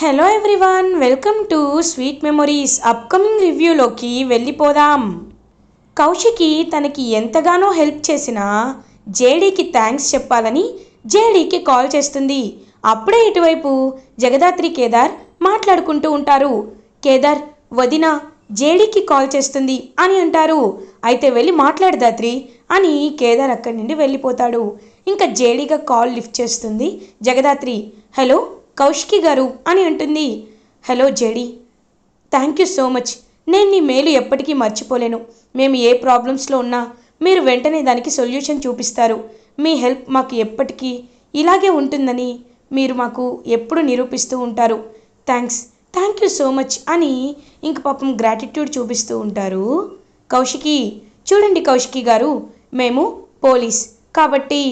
Hello everyone welcome to sweet memories upcoming రివ్యూలోకి వెళ్ళిపోదాం. కౌశికి తనకి ఎంతగానో హెల్ప్ చేసిన జేడీకి థ్యాంక్స్ చెప్పాలని జేడీకి కాల్ చేస్తుంది. అప్పుడే ఇటువైపు జగదాత్రి కేదార్ మాట్లాడుకుంటూ ఉంటారు. కేదార్ వదిన జేడీకి కాల్ చేస్తుంది అని అంటారు. అయితే వెళ్ళి మాట్లాడు దాత్రి అని కేదార్ అక్కడి నుండి వెళ్ళిపోతాడు. ఇంకా జేడీగా కాల్ లిఫ్ట్ చేస్తుంది జగదాత్రి. హలో కౌశికి గారు అని అంటుంది. Hello JD thank you so much. నేను నీ మేలు ఎప్పటికీ మర్చిపోలేను. మేము ఏ ప్రాబ్లమ్స్లో ఉన్నా మీరు వెంటనే దానికి సొల్యూషన్ చూపిస్తారు. మీ హెల్ప్ మాకు ఎప్పటికీ ఇలాగే ఉంటుందని మీరు మాకు ఎప్పుడు నిరూపిస్తూ ఉంటారు. Thanks. Thank you so much అని ఇంక పాపం గ్రాటిట్యూడ్ చూపిస్తూ ఉంటారు. కౌశికి చూడండి కౌశికి గారు మేము పోలీస్. కాబట్టి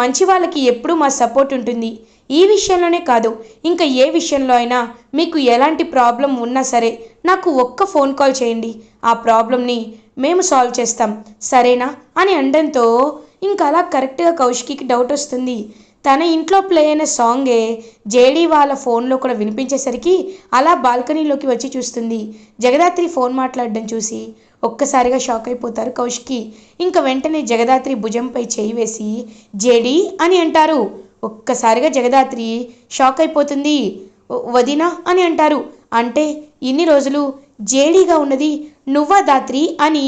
మంచి వాళ్ళకి ఎప్పుడూ మా సపోర్ట్ ఉంటుంది. ఈ విషయంలోనే కాదు ఇంకా ఏ విషయంలో అయినా మీకు ఎలాంటి ప్రాబ్లం ఉన్నా సరే నాకు ఒక్క ఫోన్ కాల్ చేయండి. ఆ ప్రాబ్లంని మేము సాల్వ్ చేస్తాం. సరేనా? అని అనడంతో ఇంకా అలా కరెక్ట్గా కౌశికి డౌట్ వస్తుంది. తన ఇంట్లో ప్లే అయిన సాంగే జేడీ వాళ్ళ ఫోన్లో కూడా వినిపించేసరికి అలా బాల్కనీలోకి వచ్చి చూస్తుంది. జగదాత్రి ఫోన్ మాట్లాడడం చూసి ఒక్కసారిగా షాక్ అయిపోతారు కౌశికి. ఇంకా వెంటనే జగదాత్రి భుజంపై చేయి వేసి జేడీ అని అంటారు. ఒక్కసారిగా జగదాత్రి షాక్ అయిపోతుంది. వదినా అని అంటారు. అంటే ఇన్ని రోజులు జేడీగా ఉన్నది నువ్వా దాత్రి? అని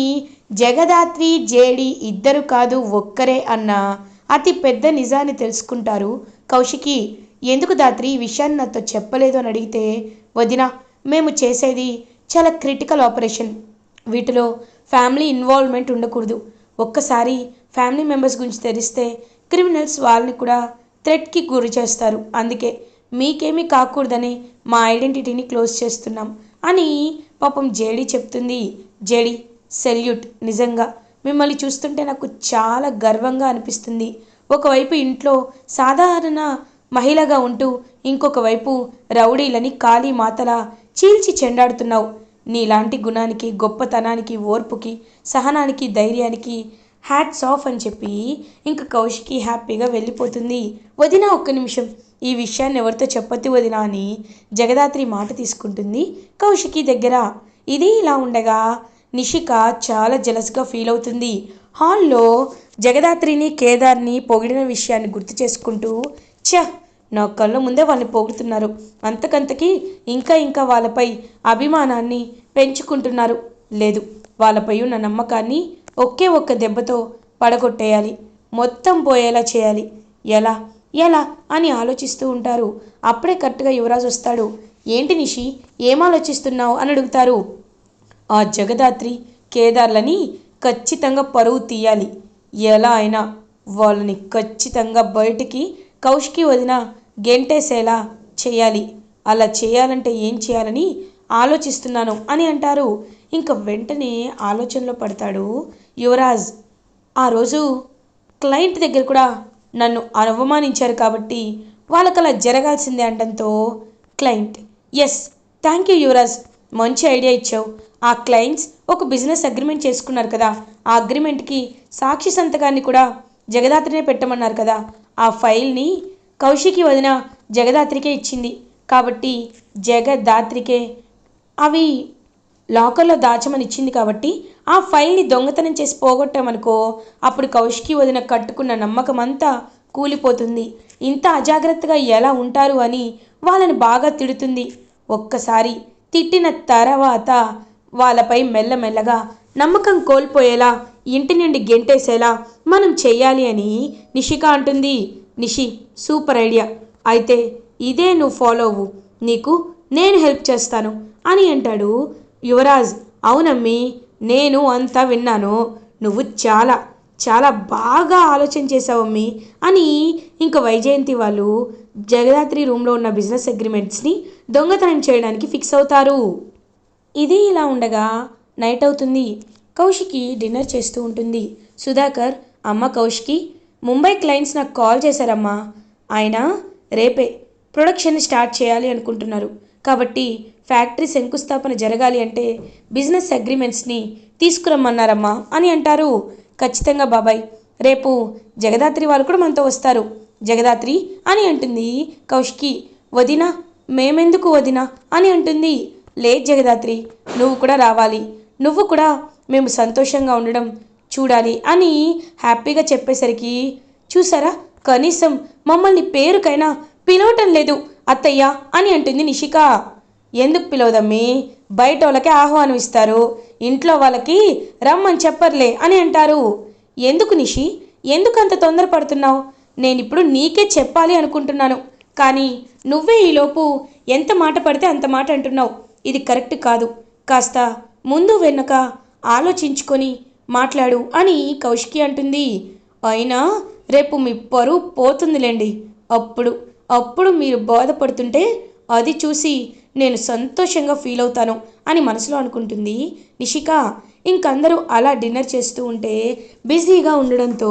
జగదాత్రి జేడి ఇద్దరు కాదు ఒక్కరే అన్న అతి పెద్ద నిజాన్ని తెలుసుకుంటారు. కౌశికి ఎందుకు దాత్రి ఈ విషయాన్ని నాతో చెప్పలేదు? అని అడిగితే వదిన మేము చేసేది చాలా క్రిటికల్ ఆపరేషన్. వీటిలో ఫ్యామిలీ ఇన్వాల్వ్మెంట్ ఉండకూడదు. ఒక్కసారి ఫ్యామిలీ మెంబర్స్ గురించి తెలిస్తే క్రిమినల్స్ వాళ్ళని కూడా థ్రెట్కి గురి చేస్తారు. అందుకే మీకేమీ కాకూడదని మా ఐడెంటిటీని క్లోజ్ చేస్తున్నాం. అని పాపం జేడీ చెప్తుంది. JD salute. నిజంగా మిమ్మల్ని చూస్తుంటే నాకు చాలా గర్వంగా అనిపిస్తుంది. ఒకవైపు ఇంట్లో సాధారణ మహిళగా ఉంటూ ఇంకొక వైపు రౌడీలని కాళీ మాతలా చీల్చి చెండాడుతున్నావు. నీలాంటి గుణానికి గొప్పతనానికి ఓర్పుకి సహనానికి ధైర్యానికి హ్యాట్స్ ఆఫ్ అని చెప్పి ఇంక కౌశికి హ్యాపీగా వెళ్ళిపోతుంది. వదిన ఒక్క నిమిషం. ఈ విషయాన్ని ఎవరితో చెప్పొద్దు వదిన అని జగదాత్రి మాట తీసుకుంటుంది కౌశికి దగ్గర. ఇది ఇలా ఉండగా నిషిక చాలా జలస్గా ఫీల్ అవుతుంది. హాల్లో జగదాత్రిని కేదార్ని పొగిడిన విషయాన్ని గుర్తు చేసుకుంటూ చ నా కళ్ళ ముందే వాళ్ళని పొగుడుతున్నారు అంతకంతకి ఇంకా ఇంకా వాళ్ళపై అభిమానాన్ని పెంచుకుంటున్నారు. లేదు వాళ్ళపై ఉన్న నమ్మకాన్ని ఒకే ఒక్క దెబ్బతో పడగొట్టేయాలి. మొత్తం పోయేలా చేయాలి. ఎలా? ఎలా? అని ఆలోచిస్తూ ఉంటారు. అప్పుడే కరెక్ట్గా యువరాజు వస్తాడు. ఏంటి నిషి? ఏం ఆలోచిస్తున్నావు? అని అడుగుతారు. ఆ జగదాత్రి కేదార్లని ఖచ్చితంగా పరువు తీయాలి. ఎలా అయినా వాళ్ళని ఖచ్చితంగా బయటికి కౌశికి వదిన గెంటేసేలా చేయాలి. అలా చేయాలంటే ఏం చేయాలని ఆలోచిస్తున్నాను అని అంటారు. ఇంకా వెంటనే ఆలోచనలో పడతాడు యువరాజ్ ఆ రోజు క్లయింట్ దగ్గర కూడా నన్ను అవమానించారు కాబట్టి వాళ్ళకి అలా జరగాల్సిందే అనడంతో client yes thank you Yuvraj మంచి ఐడియా ఇచ్చావు. ఆ క్లయింట్స్ ఒక బిజినెస్ అగ్రిమెంట్ చేసుకున్నారు కదా. ఆ అగ్రిమెంట్కి సాక్షి సంతకాన్ని కూడా జగదాత్రినే పెట్టమన్నారు కదా. ఆ ఫైల్ని కౌశికి వదిన జగదాత్రికే ఇచ్చింది. కాబట్టి జగదాత్రికే అవి లాకర్లో దాచమని ఇచ్చింది కాబట్టి ఆ ఫైల్ని దొంగతనం చేసి పోగొట్టామనుకో అప్పుడు కౌశికి వదిన కట్టుకున్న నమ్మకం అంతా కూలిపోతుంది. ఇంత అజాగ్రత్తగా ఎలా ఉంటారు అని వాళ్ళని బాగా తిడుతుంది. ఒక్కసారి తిట్టిన తర్వాత వాళ్ళపై మెల్లమెల్లగా నమ్మకం కోల్పోయేలా ఇంటి నుండి గెంటేసేలా మనం చెయ్యాలి అని నిషిక అంటుంది. Nishi super idea. అయితే ఇదే నువ్వు ఫాలో అవ్వు. నీకు నేను హెల్ప్ చేస్తాను అని అంటాడు యువరాజ్. అవునమ్మి. నేను అంతా విన్నాను. నువ్వు చాలా చాలా బాగా ఆలోచన చేసావమ్మి అని ఇంకా వైజయంతి వాళ్ళు జగదాత్రి రూమ్లో ఉన్న బిజినెస్ అగ్రిమెంట్స్ని దొంగతనం చేయడానికి ఫిక్స్ అవుతారు. ఇది ఇలా ఉండగా నైట్ అవుతుంది. కౌశికి డిన్నర్ చేస్తూ ఉంటుంది. సుధాకర్ అమ్మ కౌశికి ముంబై క్లయింట్స్ నాకు కాల్ చేశారమ్మా. ఆయన రేపే ప్రొడక్షన్ స్టార్ట్ చేయాలి అనుకుంటున్నారు. కాబట్టి ఫ్యాక్టరీ శంకుస్థాపన జరగాలి అంటే బిజినెస్ అగ్రిమెంట్స్ని తీసుకురమ్మన్నారమ్మా అని అంటారు. ఖచ్చితంగా బాబాయ్. రేపు జగదాత్రి వాళ్ళు కూడా మనతో వస్తారు. జగదాత్రి అని అంటుంది కౌశికి. వదిన మేమెందుకు వదినా? అని అంటుంది. లేదు జగదాత్రి నువ్వు కూడా రావాలి. నువ్వు కూడా మేము సంతోషంగా ఉండడం చూడాలి అని హ్యాపీగా చెప్పేసరికి చూసారా? కనీసం మమ్మల్ని పేరుకైనా పిలవటం లేదు. అత్తయ్య అని అంటుంది నిషిక. ఎందుకు పిలవదమ్మి? బయట వాళ్ళకే ఆహ్వానం ఇస్తారు. ఇంట్లో వాళ్ళకి రమ్మని చెప్పర్లే అని అంటారు. ఎందుకు నిషి? ఎందుకు అంత తొందరపడుతున్నావు? నేనిప్పుడు నీకే చెప్పాలి అనుకుంటున్నాను. కానీ నువ్వే ఈలోపు ఎంత మాట పడితే అంత మాట అంటున్నావు. ఇది కరెక్ట్ కాదు. కాస్త ముందు వెనక ఆలోచించుకొని మాట్లాడు అని కౌశికి అంటుంది. అయినా రేపు మీ పరువు పోతుందిలేండి. అప్పుడు అప్పుడు మీరు బాధపడుతుంటే అది చూసి నేను సంతోషంగా ఫీల్ అవుతాను అని మనసులో అనుకుంటుంది నిషిక. ఇంకందరూ అలా డిన్నర్ చేస్తూ ఉంటే బిజీగా ఉండడంతో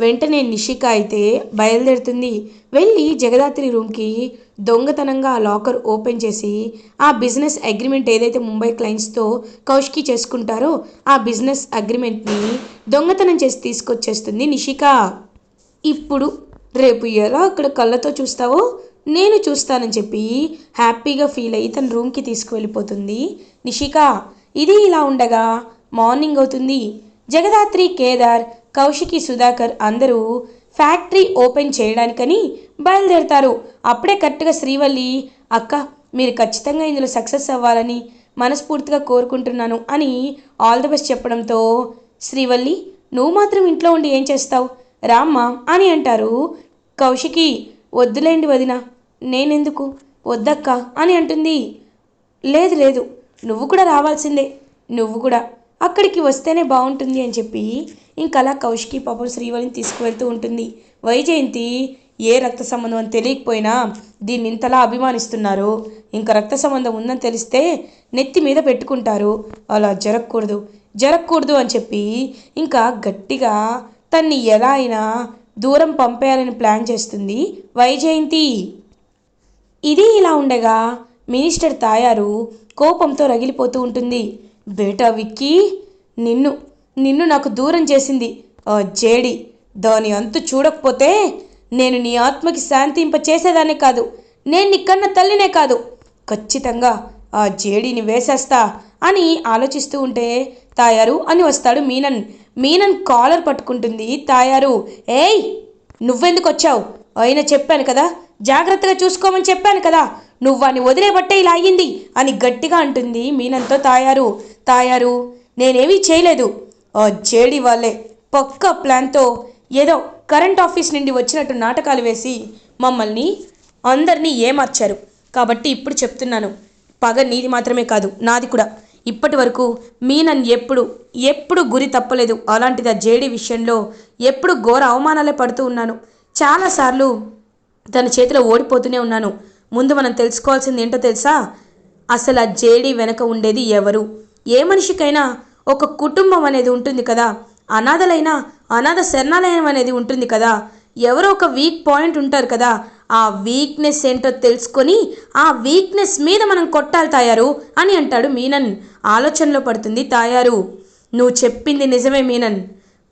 వెంటనే నిషిక అయితే బయలుదేరుతుంది. వెళ్ళి జగదాత్రి రూమ్కి దొంగతనంగా ఆ లాకర్ ఓపెన్ చేసి ఆ బిజినెస్ అగ్రిమెంట్ ఏదైతే ముంబై క్లయింట్స్తో కౌష్కి చేసుకుంటారో ఆ బిజినెస్ అగ్రిమెంట్ని దొంగతనం చేసి తీసుకొచ్చేస్తుంది నిషిక. ఇప్పుడు రేపు ఎలా అక్కడ కళ్ళతో చూస్తావో నేను చూస్తానని చెప్పి హ్యాపీగా ఫీల్ అయ్యి తన రూమ్కి తీసుకువెళ్ళిపోతుంది. నిషిక ఇది ఇలా ఉండగా మార్నింగ్ అవుతుంది. జగదాత్రి కేదార్ కౌశికి సుధాకర్ అందరూ ఫ్యాక్టరీ ఓపెన్ చేయడానికని బయలుదేరతారు. అప్పుడే కరెక్ట్గా శ్రీవల్లి అక్క మీరు ఖచ్చితంగా ఇందులో సక్సెస్ అవ్వాలని మనస్ఫూర్తిగా కోరుకుంటున్నాను అని ఆల్ ది బెస్ట్ చెప్పడంతో శ్రీవల్లి నువ్వు మాత్రం ఇంట్లో ఉండి ఏం చేస్తావు? రామ్మ అని అంటారు. కౌశికి వద్దులేండి వదిన నేనెందుకు? వద్దక్క అని అంటుంది. లేదు లేదు నువ్వు కూడా రావాల్సిందే నువ్వు కూడా. అక్కడికి వస్తేనే బాగుంటుంది అని చెప్పి ఇంకలా కౌశికి పాపం శ్రీవల్లిని తీసుకువెళ్తూ ఉంటుంది. వైజయంతి ఏ రక్త సంబంధం అని తెలియకపోయినా దీన్ని ఇంతలా అభిమానిస్తున్నారు. ఇంకా రక్త సంబంధం ఉందని తెలిస్తే నెత్తి మీద పెట్టుకుంటారు. అలా జరగకూడదు జరగకూడదు అని చెప్పి ఇంకా గట్టిగా తన్ని ఎలా అయినా దూరం పంపేయాలని ప్లాన్ చేస్తుంది. వైజయంతి! ఇది ఇలా ఉండగా మినిస్టర్ తాయారు కోపంతో రగిలిపోతూ ఉంటుంది. బేటా విక్కీ! నిన్ను నిన్ను నాకు దూరం చేసింది. ఆ జేడి! దాని అంతు చూడకపోతే నేను నీ ఆత్మకి శాంతింప చేసేదానే కాదు. నేను నీ కన్న తల్లినే కాదు. ఖచ్చితంగా ఆ జేడీని వేసేస్తా అని ఆలోచిస్తూ ఉంటే తాయారు అని వస్తాడు మీనన్. మీనన్ కాలర్ పట్టుకుంటుంది. తాయారు ఏయ్ నువ్వెందుకు వచ్చావు? అయినా చెప్పాను కదా. జాగ్రత్తగా చూసుకోమని చెప్పాను కదా. నువ్వాని వదిలేబట్టే ఇలా అయ్యింది అని గట్టిగా అంటుంది మీనంతో తాయారు. తాయారు నేనేమీ చేయలేదు. ఆ జేడి వాళ్ళే పక్క ప్లాన్తో ఏదో కరెంట్ ఆఫీస్ నుండి వచ్చినట్టు నాటకాలు వేసి మమ్మల్ని అందరినీ ఏమార్చారు. కాబట్టి ఇప్పుడు చెప్తున్నాను. పగ నీది మాత్రమే కాదు నాది కూడా. ఇప్పటి వరకు మీనన్ ఎప్పుడు ఎప్పుడు గురి తప్పలేదు అలాంటిది ఆ జేడి విషయంలో ఎప్పుడు ఘోర అవమానాలే పడుతూ ఉన్నాను. చాలాసార్లు తన చేతిలో ఓడిపోతూనే ఉన్నాను. ముందు మనం తెలుసుకోవాల్సింది ఏంటో తెలుసా? అసలు ఆ జేడీ వెనక ఉండేది ఎవరు? ఏ మనిషికైనా ఒక కుటుంబం అనేది ఉంటుంది కదా? అనాథలైన అనాథ శరణాలయం అనేది ఉంటుంది కదా? ఎవరో ఒక వీక్ పాయింట్ ఉంటారు కదా? ఆ వీక్నెస్ ఏంటో తెలుసుకొని ఆ వీక్నెస్ మీద మనం కొట్టాలి తయారు అని అంటాడు మీనన్. ఆలోచనలో పడుతుంది. తాయారు నువ్వు చెప్పింది నిజమే మీనన్.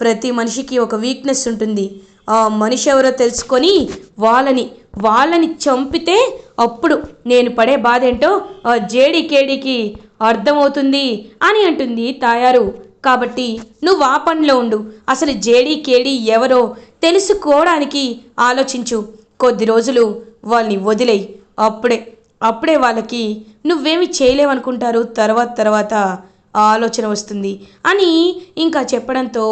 ప్రతి మనిషికి ఒక వీక్నెస్ ఉంటుంది. ఆ మనిషి ఎవరో తెలుసుకొని వాళ్ళని వాళ్ళని చంపితే అప్పుడు నేను పడే బాధ ఏంటో ఆ జేడి కేడీకి అర్థమవుతుంది అని అంటుంది తాయారు. కాబట్టి నువ్వు ఆ పనిలో ఉండు. అసలు జేడీ కేడీ ఎవరో తెలుసుకోవడానికి ఆలోచించు. కొద్ది రోజులు వాళ్ళని వదిలేయి. అప్పుడే అప్పుడే వాళ్ళకి నువ్వేమి చేయలేవనుకుంటారు? తర్వాత తర్వాత ఆలోచన వస్తుంది అని ఇంకా చెప్పడంతో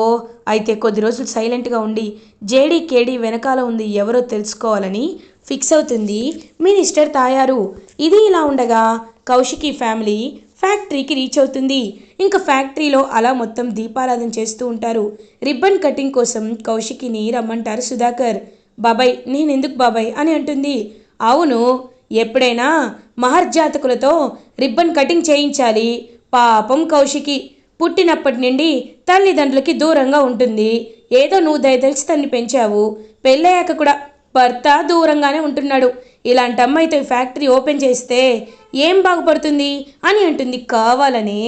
అయితే కొద్ది రోజులు సైలెంట్గా ఉండి జేడీ కేడీ వెనకాల ఉంది ఎవరో తెలుసుకోవాలని ఫిక్స్ అవుతుంది. మినిస్టర్ తాయారు. ఇది ఇలా ఉండగా కౌశికి ఫ్యామిలీ ఫ్యాక్టరీకి రీచ్ అవుతుంది. ఇంకా ఫ్యాక్టరీలో అలా మొత్తం దీపారాధన చేస్తూ ఉంటారు. రిబ్బన్ కటింగ్ కోసం కౌశికిని రమ్మంటారు సుధాకర్. బాబాయ్ నేనెందుకు బాబాయ్? అని అంటుంది. అవును ఎప్పుడైనా మహర్జాతకులతో రిబ్బన్ కటింగ్ చేయించాలి. పాపం కౌశికి. పుట్టినప్పటి నుండి తల్లిదండ్రులకి దూరంగా ఉంటుంది. ఏదో నువ్వు దయతలిచి తన్ని పెంచావు. పెళ్ళయ్యాక కూడా భర్త దూరంగానే ఉంటున్నాడు. ఇలాంటి అమ్మాయితో ఫ్యాక్టరీ ఓపెన్ చేస్తే ఏం బాగుపడుతుంది అని అంటుంది. కావాలనే.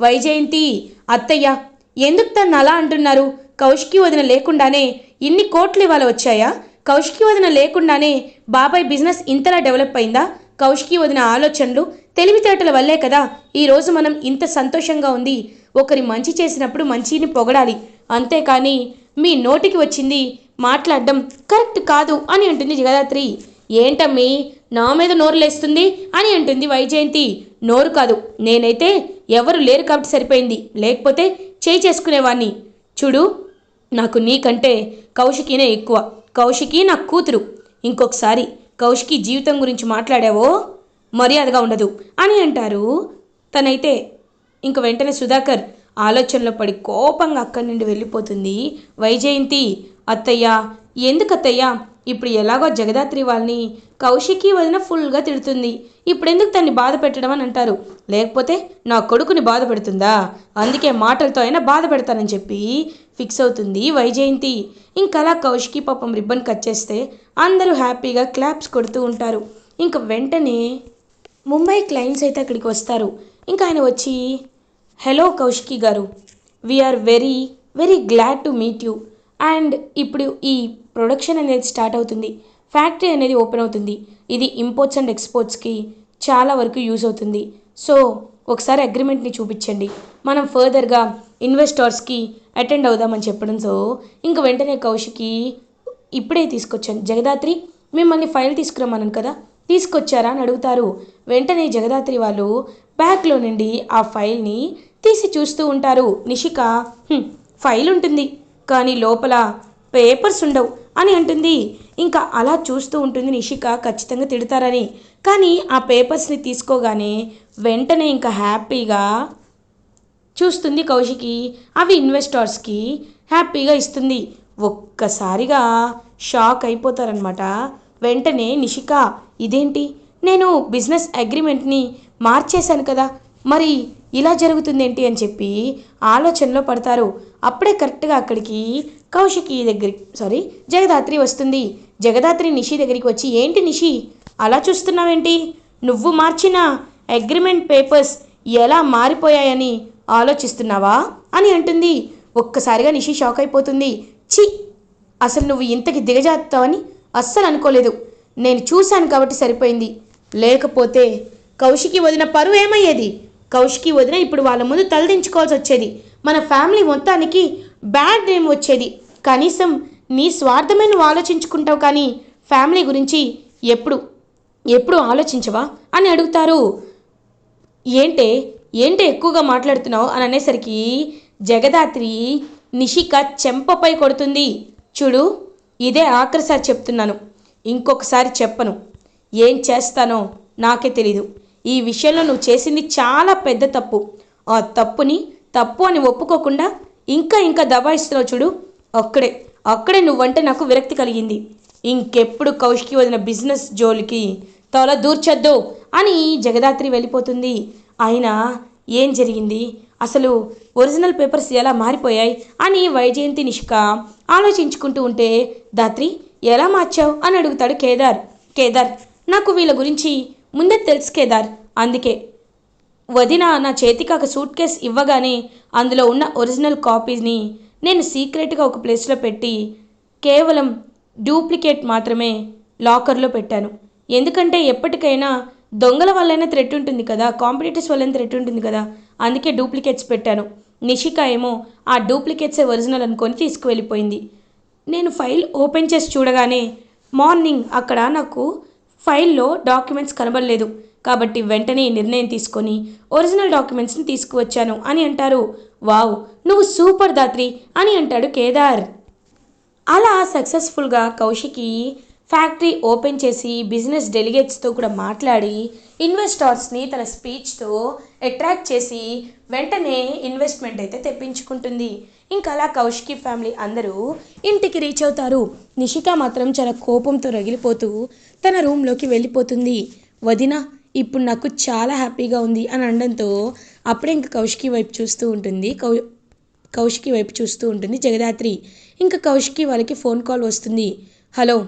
వైజయంతి అత్తయ్య ఎందుకు తను అలా అంటున్నారు? కౌశికి వదిన లేకుండానే ఇన్ని కోట్లు ఇవాళ వచ్చాయా? కౌశికి వదిన లేకుండానే బాబాయ్ బిజినెస్ ఇంతలా డెవలప్ అయిందా? కౌశికి వదిన ఆలోచనలు తెలివితేటల వల్లే కదా ఈరోజు మనం ఇంత సంతోషంగా ఉంది ఒకరి మంచి చేసినప్పుడు మంచిని పొగడాలి. అంతేకాని మీ నోటికి వచ్చింది మాట్లాడడం కరెక్ట్ కాదు అని అంటుంది జగదాత్రి. ఏంటమ్మీ నా మీద నోరు లేస్తుంది అని అంటుంది వైజయంతి. నోరు కాదు నేనైతే ఎవరు లేరు కాబట్టి సరిపోయింది. లేకపోతే చేయి చేసుకునేవాణ్ణి. చూడు నాకు నీకంటే కౌశికీనే ఎక్కువ. కౌశికి నా కూతురు. ఇంకొకసారి కౌశికి జీవితం గురించి మాట్లాడావో? మర్యాదగా ఉండదు. అని అంటారు. తనైతే ఇంక వెంటనే సుధాకర్ ఆలోచనలో పడి కోపంగా అక్కడి నుండి వెళ్ళిపోతుంది. వైజయంతి అత్తయ్య ఎందుకు అత్తయ్య ఇప్పుడు ఎలాగో జగదాత్రి వాళ్ళని కౌశికి వదిన ఫుల్గా తిడుతుంది. ఇప్పుడు ఎందుకు తన్ని బాధ పెట్టడం అని అంటారు. లేకపోతే నా కొడుకుని బాధ పెడుతుందా? అందుకే మాటలతో అయినా బాధ పెడతానని చెప్పి ఫిక్స్ అవుతుంది వైజయంతి. ఇంకలా కౌశికి పాపం రిబ్బన్ కట్ చేస్తే అందరూ హ్యాపీగా క్లాప్స్ కొడుతూ ఉంటారు. ఇంక వెంటనే ముంబై క్లయింట్స్ అయితే అక్కడికి వస్తారు. ఇంకా ఆయన వచ్చి హలో కౌశికి గారు we are very very glad to meet you and ఇప్పుడు ఈ ప్రొడక్షన్ అనేది స్టార్ట్ అవుతుంది. ఫ్యాక్టరీ అనేది ఓపెన్ అవుతుంది. ఇది ఇంపోర్ట్స్ అండ్ ఎక్స్పోర్ట్స్కి చాలా వరకు యూజ్ అవుతుంది. సో ఒకసారి అగ్రిమెంట్ని చూపించండి. మనం ఫర్దర్గా ఇన్వెస్టర్స్కి అటెండ్ అవుదామని చెప్పడంతో ఇంక వెంటనే కౌశికి ఇప్పుడే తీసుకొచ్చాను. జగదాత్రి మిమ్మల్ని ఫైల్ తీసుకురమ్మన్నాను కదా? తీసుకొచ్చారా అని అడుగుతారు. వెంటనే జగదాత్రి వాళ్ళు బ్యాగ్లో నుండి ఆ ఫైల్ని తీసి చూస్తూ ఉంటారు. నిషిక ఫైల్ ఉంటుంది. కానీ లోపల పేపర్స్ ఉండవు. అని అంటుంది. ఇంకా అలా చూస్తూ ఉంటుంది నిషిక. ఖచ్చితంగా తిడతారని. కానీ ఆ పేపర్స్ని తీసుకోగానే వెంటనే ఇంకా హ్యాపీగా చూస్తుంది కౌశికి. అవి ఇన్వెస్టర్స్కి హ్యాపీగా ఇస్తుంది. ఒక్కసారిగా షాక్ అయిపోతారనమాట వెంటనే నిషిక ఇదేంటి? నేను బిజినెస్ అగ్రిమెంట్ని మార్చేశాను కదా. మరి ఇలా జరుగుతుందేంటి? అని చెప్పి ఆలోచనలో పడతారు. అప్పుడే కరెక్ట్గా అక్కడికి కౌశికి దగ్గరికి సారీ జగదాత్రి వస్తుంది. జగదాత్రి నిషి దగ్గరికి వచ్చి ఏంటి నిషి? అలా చూస్తున్నావేంటి? నువ్వు మార్చిన అగ్రిమెంట్ పేపర్స్ ఎలా మారిపోయాయని ఆలోచిస్తున్నావా? అని అంటుంది. ఒక్కసారిగా నిషి షాక్ అయిపోతుంది. చి అసలు నువ్వు ఇంతకి దిగజారుతావని అస్సలు అనుకోలేదు. నేను చూశాను కాబట్టి సరిపోయింది. లేకపోతే కౌశికి వదిన పరువు ఏమయ్యేది? కౌశికి వదిన ఇప్పుడు వాళ్ళ ముందు తలదించుకోవాల్సి వచ్చేది. మన ఫ్యామిలీ మొత్తానికి బ్యాడ్ నేమ్ వచ్చేది. కనీసం నీ స్వార్థమే నువ్వు ఆలోచించుకుంటావు కానీ ఫ్యామిలీ గురించి ఎప్పుడు ఎప్పుడు ఆలోచించవా? అని అడుగుతారు. ఏంటే ఏంటే ఎక్కువగా మాట్లాడుతున్నావు? అని అనేసరికి జగదాత్రి నిషిక చెంపపై కొడుతుంది. చూడు ఇదే ఆఖరిసారి చెప్తున్నాను. ఇంకొకసారి చెప్పను. ఏం చేస్తానో నాకే తెలీదు. ఈ విషయంలో నువ్వు చేసింది చాలా పెద్ద తప్పు. ఆ తప్పుని తప్పు అని ఒప్పుకోకుండా ఇంకా ఇంకా దబాయిస్తున్నావు చూడు. అక్కడే అక్కడే నువ్వంటే నాకు విరక్తి కలిగింది. ఇంకెప్పుడు కౌశికి వదిన బిజినెస్ జోలికి తల దూర్చొద్దు అని జగదాత్రి వెళ్ళిపోతుంది. అయినా ఏం జరిగింది? అసలు ఒరిజినల్ పేపర్స్ ఎలా మారిపోయాయి అని వైజయంతి నిష్క ఆలోచించుకుంటూ ఉంటే దాత్రి ఎలా మార్చావు అని అడుగుతాడు కేదార్. కేదార్ నాకు వీళ్ళ గురించి ముందే తెలుసు కేదార్ అందుకే వదిన నా చేతికి ఒక సూట్ కేస్ ఇవ్వగానే అందులో ఉన్న ఒరిజినల్ కాపీని నేను సీక్రెట్గా ఒక ప్లేస్లో పెట్టి కేవలం డూప్లికేట్ మాత్రమే లాకర్లో పెట్టాను. ఎందుకంటే ఎప్పటికైనా దొంగల వల్లైనా థ్రెట్ ఉంటుంది కదా కాంపిటేటర్స్ వల్లైనా థ్రెట్ ఉంటుంది కదా అందుకే డూప్లికేట్స్ పెట్టాను. నిషిక ఏమో ఆ డూప్లికేట్సే ఒరిజినల్ అనుకొని తీసుకువెళ్ళిపోయింది. నేను ఫైల్ ఓపెన్ చేసి చూడగానే మార్నింగ్ అక్కడ నాకు ఫైల్లో డాక్యుమెంట్స్ కనబడలేదు. కాబట్టి వెంటనే నిర్ణయం తీసుకొని ఒరిజినల్ డాక్యుమెంట్స్ని తీసుకువచ్చాను అని అంటారు. వావ్ నువ్వు సూపర్ దాత్రి అని అంటాడు కేదార్. అలా సక్సెస్ఫుల్గా కౌశికి ఫ్యాక్టరీ ఓపెన్ చేసి బిజినెస్ డెలిగేట్స్తో కూడా మాట్లాడి ఇన్వెస్టర్స్ని తన స్పీచ్తో అట్రాక్ట్ చేసి వెంటనే ఇన్వెస్ట్మెంట్ అయితే తెప్పించుకుంటుంది. ఇంకా అలా కౌశికి ఫ్యామిలీ అందరూ ఇంటికి రీచ్ అవుతారు. నిషిక మాత్రం చాలా కోపంతో రగిలిపోతూ తన రూమ్లోకి వెళ్ళిపోతుంది. వదిన ఇప్పుడు నాకు చాలా హ్యాపీగా ఉంది అని అనడంతో అప్పుడే ఇంక కౌశికి వైపు చూస్తూ ఉంటుంది. కౌ కౌశికి వైపు చూస్తూ ఉంటుంది జగదాత్రి. ఇంకా కౌశికి వాళ్ళకి ఫోన్ కాల్ వస్తుంది. హలో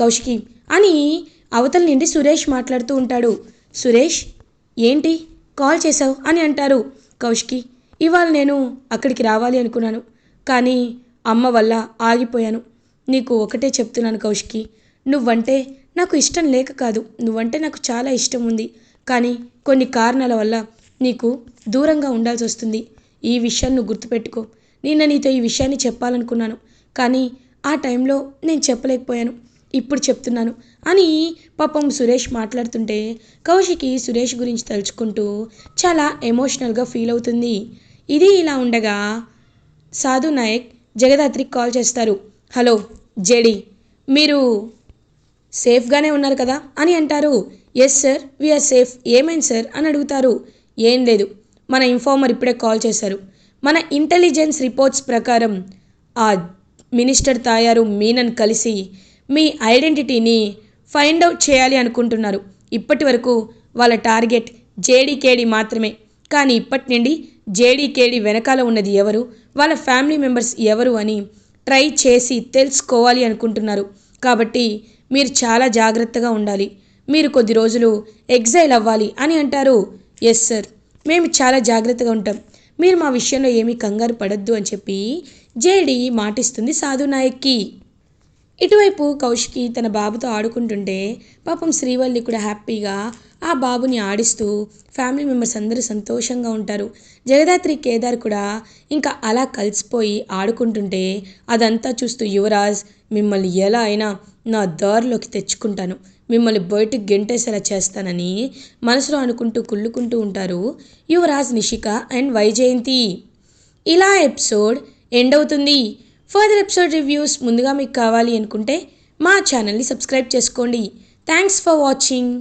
కౌశికి అని అవతల నుండి సురేష్ మాట్లాడుతూ ఉంటాడు. సురేష్ ఏంటి? కాల్ చేసావు అని అంటారు. కౌశికి ఇవాళ నేను అక్కడికి రావాలి అనుకున్నాను. కానీ అమ్మ వల్ల ఆగిపోయాను. నీకు ఒకటే చెప్తున్నాను కౌశికి. నువ్వంటే నాకు ఇష్టం లేక కాదు. నువ్వంటే నాకు చాలా ఇష్టం ఉంది కానీ కొన్ని కారణాల వల్ల నీకు దూరంగా ఉండాల్సి వస్తుంది. ఈ విషయాన్ని నువ్వు గుర్తుపెట్టుకో. నిన్న నీతో ఈ విషయాన్ని చెప్పాలనుకున్నాను. కానీ ఆ టైంలో నేను చెప్పలేకపోయాను. ఇప్పుడు చెప్తున్నాను అని పాపం సురేష్ మాట్లాడుతుంటే కౌశికి సురేష్ గురించి తలుచుకుంటూ చాలా ఎమోషనల్గా ఫీల్ అవుతుంది. ఇది ఇలా ఉండగా సాధు నాయక్ జగదాత్రికి కాల్ చేస్తారు. హలో జేడి మీరు సేఫ్గానే ఉన్నారు కదా అని అంటారు. Yes sir we are safe ఏమైంది సార్ అని అడుగుతారు. ఏం లేదు. మన ఇన్ఫార్మర్ ఇప్పుడే కాల్ చేశారు. మన ఇంటెలిజెన్స్ రిపోర్ట్స్ ప్రకారం ఆ మినిస్టర్ తాయారు మీనన్ కలిసి మీ ఐడెంటిటీని ఫైండ్ అవుట్ చేయాలి అనుకుంటున్నారు. ఇప్పటి వరకు వాళ్ళ టార్గెట్ జేడీకేడీ మాత్రమే. కానీ ఇప్పటి నుండి జేడీకేడి వెనకాల ఉన్నది ఎవరు? వాళ్ళ ఫ్యామిలీ మెంబర్స్ ఎవరు అని ట్రై చేసి తెలుసుకోవాలి అనుకుంటున్నారు. కాబట్టి మీరు చాలా జాగ్రత్తగా ఉండాలి. మీరు కొద్ది రోజులు ఎగ్జైల్ అవ్వాలి అని అంటారు. ఎస్ సార్ మేము చాలా జాగ్రత్తగా ఉంటాం. మీరు మా విషయంలో ఏమీ కంగారు పడద్దు అని చెప్పి జేడి మాటిస్తుంది సాధు నాయక్కి. ఇటువైపు కౌశికి తన బాబుతో ఆడుకుంటుంటే పాపం శ్రీవల్లి కూడా హ్యాపీగా ఆ బాబుని ఆడిస్తూ ఫ్యామిలీ మెంబర్స్ అందరూ సంతోషంగా ఉంటారు. జగదాత్రి కేదార్ కూడా ఇంకా అలా కలిసిపోయి ఆడుకుంటుంటే అదంతా చూస్తూ యువరాజ్ మిమ్మల్ని ఎలా అయినా నా దారిలోకి తెచ్చుకుంటాను. మిమ్మల్ని బయటికి గెంటేసేలా చేస్తానని మనసులో అనుకుంటూ కుళ్ళుకుంటూ ఉంటారు యువరాజ్ నిషిక అండ్ వైజయంతి. ఇలా ఎపిసోడ్ ఎండ్ అవుతుంది. ఫర్దర్ ఎపిసోడ్ రివ్యూస్ ముందుగా మీకు కావాలి అనుకుంటే మా ఛానల్ని సబ్స్క్రైబ్ చేసుకోండి. Thanks for watching.